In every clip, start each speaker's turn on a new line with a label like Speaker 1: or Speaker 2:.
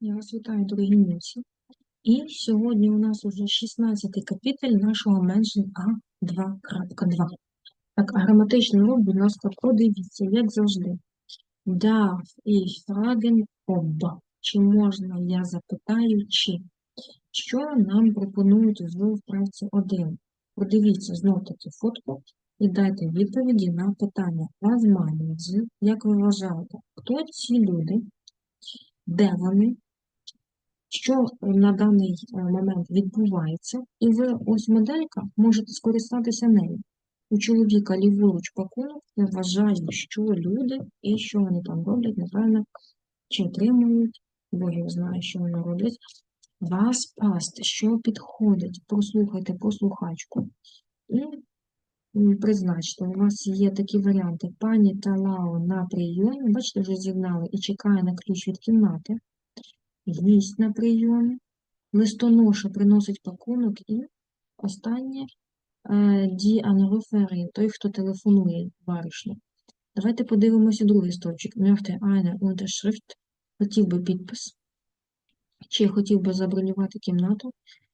Speaker 1: Я вас вітаю, дорогі німці. І сьогодні у нас уже 16-й капітель нашого Mention A2.2. Так, граматичний урок, будь ласка, подивіться, як завжди. Darf ich fragen ob? Чи можна я запитаю, чи? Що нам пропонують в вправці 1? Подивіться знов-таки фотку і дайте відповіді на питання. Meinen Як ви вважаєте, хто ці люди? Де вони? Що на даний е, момент відбувається, і ви ось моделька можете скористатися нею. У чоловіка ліворуч пакунок, я вважаю, що люди і що вони там роблять, неправильно, чи отримують, бо я знаю, що вони роблять. Вас паст, що підходить, прослухайте послухачку. І призначте, у вас є такі варіанти. Пані Талао на прийомі, бачите, вже зігнали і чекає на ключ від кімнати гість на прийомі, листоноша приносить пакунок і останнє е, ді анруфери, той, хто телефонує баришню. Давайте подивимося другий стовпчик. Möchte eine Unterschrift, хотів би підпис, чи хотів би забронювати кімнату,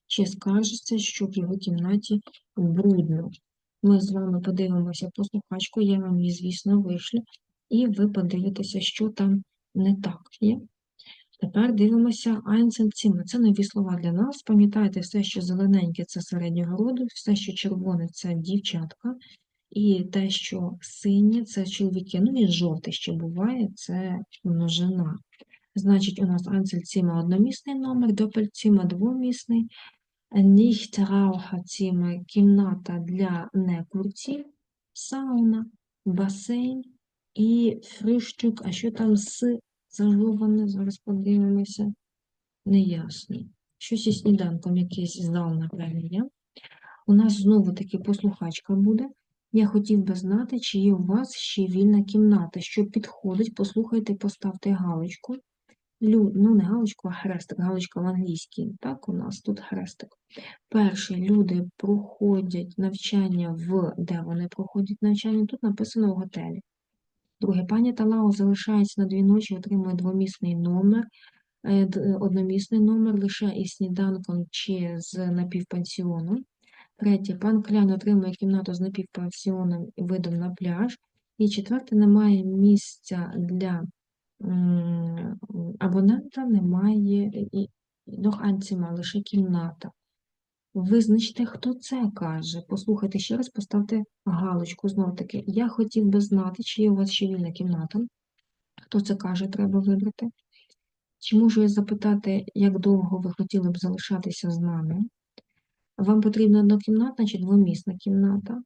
Speaker 1: чи скаржиться, що в його кімнаті брудно. Ми з вами подивимося послухачку, я вам її, звісно, вишлю, і ви подивитеся, що там не так є. Тепер дивимося Einzelzimmer. Це нові слова для нас. Пам'ятайте, все, що зелененьке це середнього роду, все, що червоне це дівчатка, і те, що синє це чоловіки. Ну і жовте ще буває, це множина. Значить, у нас Einzelzimmer одномісний номер, Doppelzimmer двомісний, Nichtraucherzimmer – кімната для некурців, сауна, басейн і фрühstück. А що там з зажоване, зараз подивимося. Неясно. Щось із сніданком якийсь зал, напевно, є. У нас знову-таки послухачка буде. Я хотів би знати, чи є у вас ще вільна кімната. Що підходить, послухайте, поставте галочку. Лю... Ну, не галочку, а хрестик. Галочка в англійській. Так, у нас тут хрестик. Перше, люди проходять навчання в. Де вони проходять навчання? Тут написано в готелі. Друге, пані Талао залишається на дві ночі, отримує двомісний номер, е, одномісний номер лише із сніданком чи з напівпансіоном. Третє, пан Клян отримує кімнату з напівпансіоном і видом на пляж. І четверте, немає місця для абонента, немає і ein Zimmer, лише кімната. Визначте, хто це каже. Послухайте ще раз, поставте галочку знов таки. Я хотів би знати, чи є у вас ще вільна кімната. Хто це каже, треба вибрати. Чи можу я запитати, як довго ви хотіли б залишатися з нами? Вам потрібна однокімнатна чи двомісна кімната?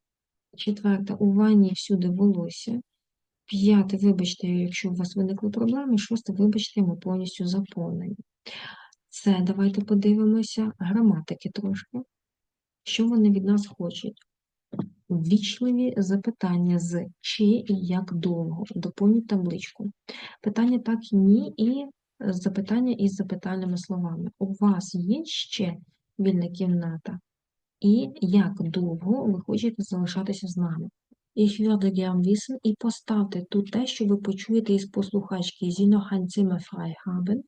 Speaker 1: Четверте, у ванні всюди волосся. П'яте, вибачте, якщо у вас виникли проблеми. Шосте, вибачте, ми повністю заповнені. Це давайте подивимося граматики трошки. Що вони від нас хочуть? Ввічливі запитання з чи і як довго. Доповніть табличку. Питання так і ні, і запитання із запитальними словами. У вас є ще вільна кімната? І як довго ви хочете залишатися з нами? Ich würde gern wissen, і поставте тут те, що ви почуєте із послухачки noch ein frei?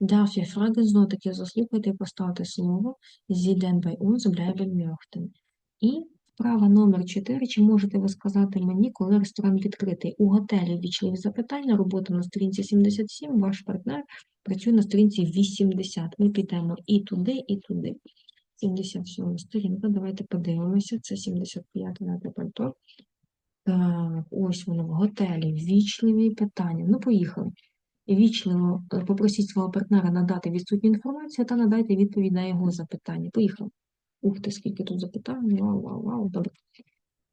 Speaker 1: Darf ich fragen, знову таки заслухайте і поставте слово Sie denn bei uns bleiben möchten. І вправа номер 4. Чи можете ви сказати мені, коли ресторан відкритий? У готелі вічливі запитання, робота на сторінці 77, ваш партнер працює на сторінці 80. Ми підемо і туди, і туди. 77 сторінка, давайте подивимося. Це 75 на пальто. Так, ось воно в готелі. Вічливі питання. Ну, поїхали. Вічливо е, попросіть свого партнера надати відсутню інформацію та надайте відповідь на його запитання. Поїхали. Ух ти, скільки тут запитань. Вау, вау, вау, добре.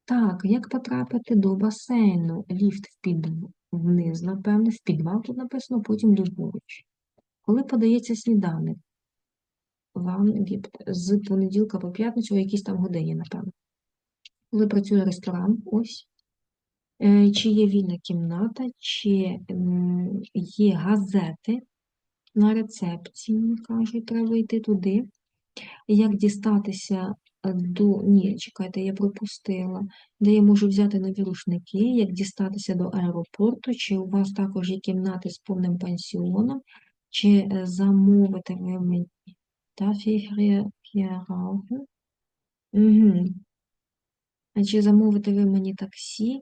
Speaker 1: Так, як потрапити до басейну? Ліфт в під... вниз, напевне, в підвал тут написано, потім ліворуч. Коли подається сніданок? Вам від... з понеділка по п'ятницю, о якійсь там годині, напевно. Коли працює ресторан, ось. Е, Чи є вільна кімната, чи є газети на рецепції, кажуть, треба йти туди. Як дістатися е, до. Ні, чекайте, я пропустила. Де я можу взяти нові рушники, як дістатися до аеропорту, чи у вас також є кімнати з повним пансіоном, Чи е, замовите ви мені? Rauchen? Угу. Чи замовите ви мені таксі?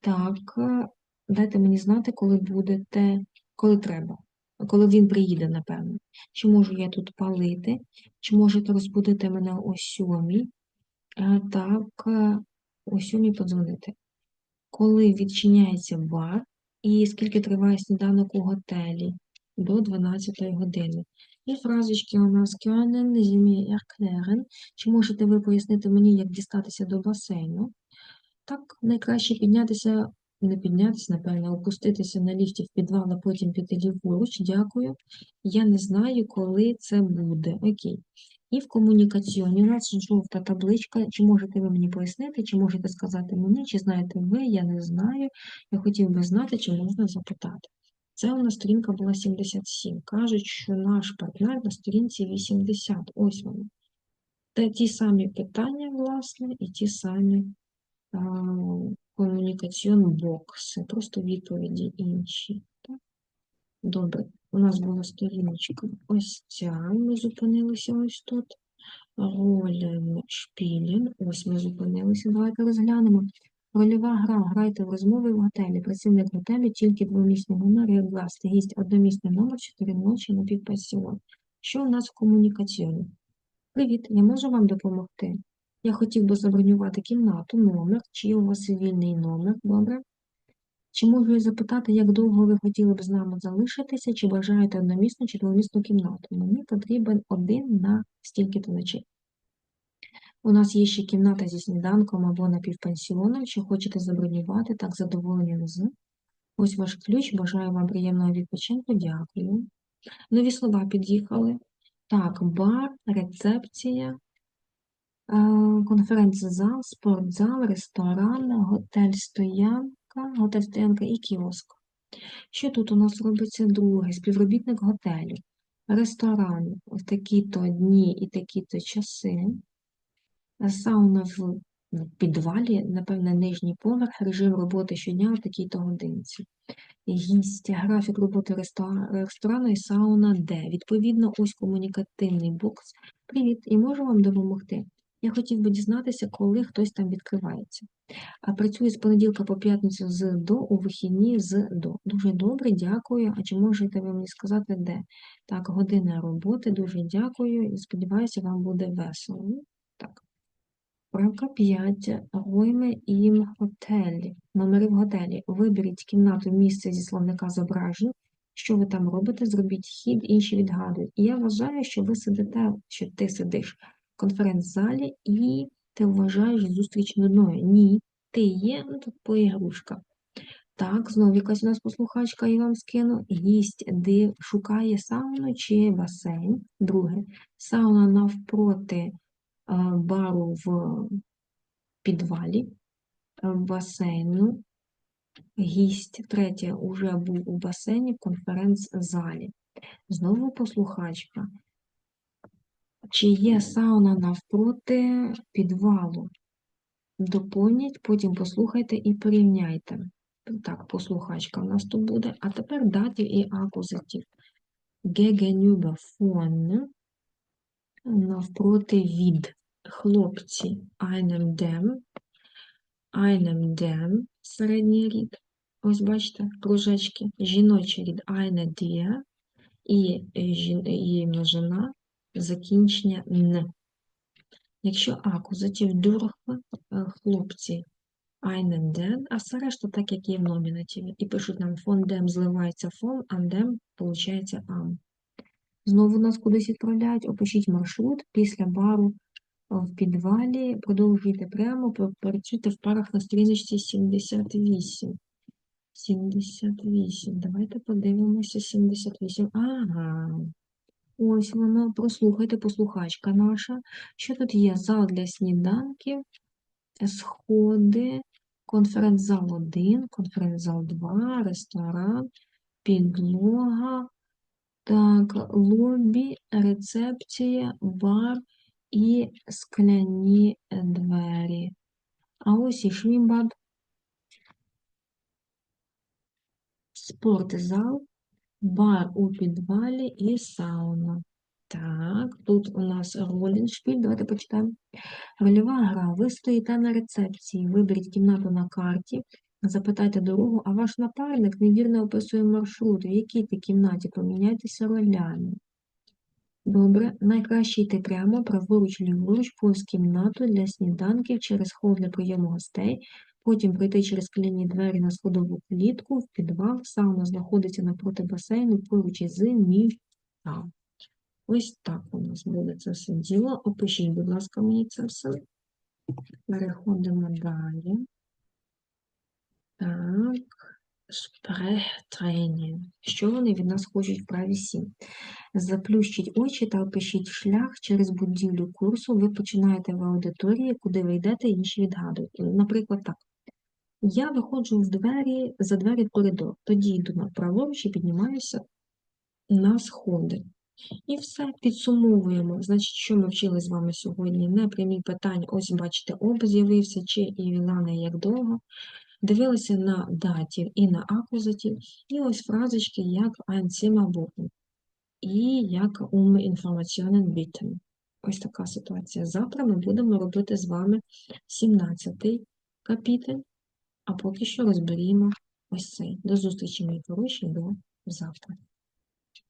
Speaker 1: Так, е, дайте мені знати, коли будете, коли треба, коли він приїде, напевно. Чи можу я тут палити? Чи можете розбудити мене о сьомій? Е, Так, е, о сьомій подзвонити. Коли відчиняється бар і скільки триває сніданок у готелі? До 12 години. І фразочки у нас können Sie mir? Чи можете ви пояснити мені, як дістатися до басейну? Так, найкраще піднятися, не піднятися, напевно, опуститися на ліфті в підвал, а потім піти ліворуч. Дякую. Я не знаю, коли це буде. Окей. І в комунікаціоні у нас жовта табличка. Чи можете ви мені пояснити, чи можете сказати мені, чи знаєте ви, я не знаю. Я хотів би знати, чи можна запитати. Це у нас сторінка була 77. Кажуть, що наш партнер на сторінці 80. Ось вони. Та ті самі питання, власне, і ті самі комунікаціон бокси, просто відповіді інші. Добре, у нас була сторіночка ось ця, ми зупинилися ось тут. Ролен шпілін, ось ми зупинилися. Давайте розглянемо. Рольова гра. Грайте в розмови в готелі. Працівник готелю тільки двомісний номер, як власне. Гість одномісний номер, чотири ночі на півпенсіон. Що у нас в комунікаціоні? Привіт, я можу вам допомогти? Я хотів би забронювати кімнату, номер, чи у вас вільний номер, добре? Чи можу я запитати, як довго ви хотіли б з нами залишитися, чи бажаєте одномісну чи двомісну кімнату? Мені потрібен один на стільки-то ночей. У нас є ще кімната зі сніданком або напівпансіоном, чи хочете забронювати, так задоволені з. Ось ваш ключ, бажаю вам приємного відпочинку, дякую. Нові слова під'їхали. Так, бар, рецепція, конференц-зал, спортзал, ресторан, готель-стоянка, готель-стоянка і кіоск. Що тут у нас робиться друге? Співробітник готелю, ресторан в такі-то дні і такі-то часи, сауна в підвалі, напевне, нижній поверх, режим роботи щодня в такій-то годинці. Гість, графік роботи ресторану і сауна де. Відповідно, ось комунікативний бокс. Привіт, і можу вам допомогти? Я хотів би дізнатися, коли хтось там відкривається. А працюю з понеділка по п'ятницю з до, у вихідні з до. Дуже добре, дякую. А чи можете ви мені сказати, де? Так, година роботи, дуже дякую і сподіваюся, вам буде весело. Так. Правка 5. Ройме ім готелі. Номери в готелі. Виберіть кімнату місце зі словника зображень. Що ви там робите? Зробіть хід, інші відгадують. І я вважаю, що ви сидите, що ти сидиш конференц-залі і ти вважаєш зустріч нудною. Ні, ти є, ну тут поігрушка. Так, знову якась у нас послухачка я вам скину. Гість де шукає сауну чи басейн. Друге, сауна навпроти бару в підвалі, басейну. Гість, третє, уже був у басейні в конференц-залі. Знову послухачка. Чи є сауна навпроти підвалу? Доповніть, потім послухайте і порівняйте. Так, послухачка у нас тут буде. А тепер датів і акузатив. Gegenüber von, навпроти від. Хлопці einem dem, einem dem, середній рід. Ось бачите, кружечки. Жіночий рід eine dir і, і множина закінчення Н. Якщо акузатив дюрх, е, хлопці einen den, а все решта так, як і в номінативі. І пишуть нам фон dem зливається фон, а dem виходить ам. Знову нас кудись відправляють, опишіть маршрут після бару в підвалі, продовжуйте прямо, працюйте в парах на сторіночці 78. 78. Давайте подивимося 78. Ага. Ось воно, прослухайте, послухачка наша. Що тут є? Зал для сніданків, сходи, конференц-зал 1, конференц-зал 2, ресторан, підлога, так, лобі, рецепція, бар і скляні двері. А ось і швімбад, спортзал, бар у підвалі і сауна. Так, тут у нас роліншпіль, давайте почитаємо. Рольова гра. Ви стоїте на рецепції, виберіть кімнату на карті, запитайте дорогу, а ваш напарник невірно описує маршрут, в якій ти кімнаті поміняйтеся ролями. Добре, найкраще йти прямо, праворуч, ліворуч, повз кімнату для сніданків, через хол для прийому гостей, потім пройти через скляні двері на сходову клітку, в підвал, сауна знаходиться напроти басейну, поруч із місця. Ось так у нас буде це все діло. Опишіть, будь ласка, мені це все. Переходимо далі. Так, шпрехтренінг. Що вони від нас хочуть в праві 7? Заплющіть очі та опишіть шлях через будівлю курсу. Ви починаєте в аудиторії, куди ви йдете, інші відгадують. Наприклад, так. Я виходжу в двері, за двері в коридор, тоді йду на праворуч і піднімаюся на сходи. І все, підсумовуємо. Значить, що ми вчили з вами сьогодні? Не прямі питання, ось бачите, об з'явився, чи і Вілана як довго. Дивилися на датів і на акузатів, і ось фразочки як ein Zimmer і як um Informationen bitten. Ось така ситуація. Завтра ми будемо робити з вами 17-й капітель, а поки що розберімо ось цей. До зустрічі, мої хороші, до завтра.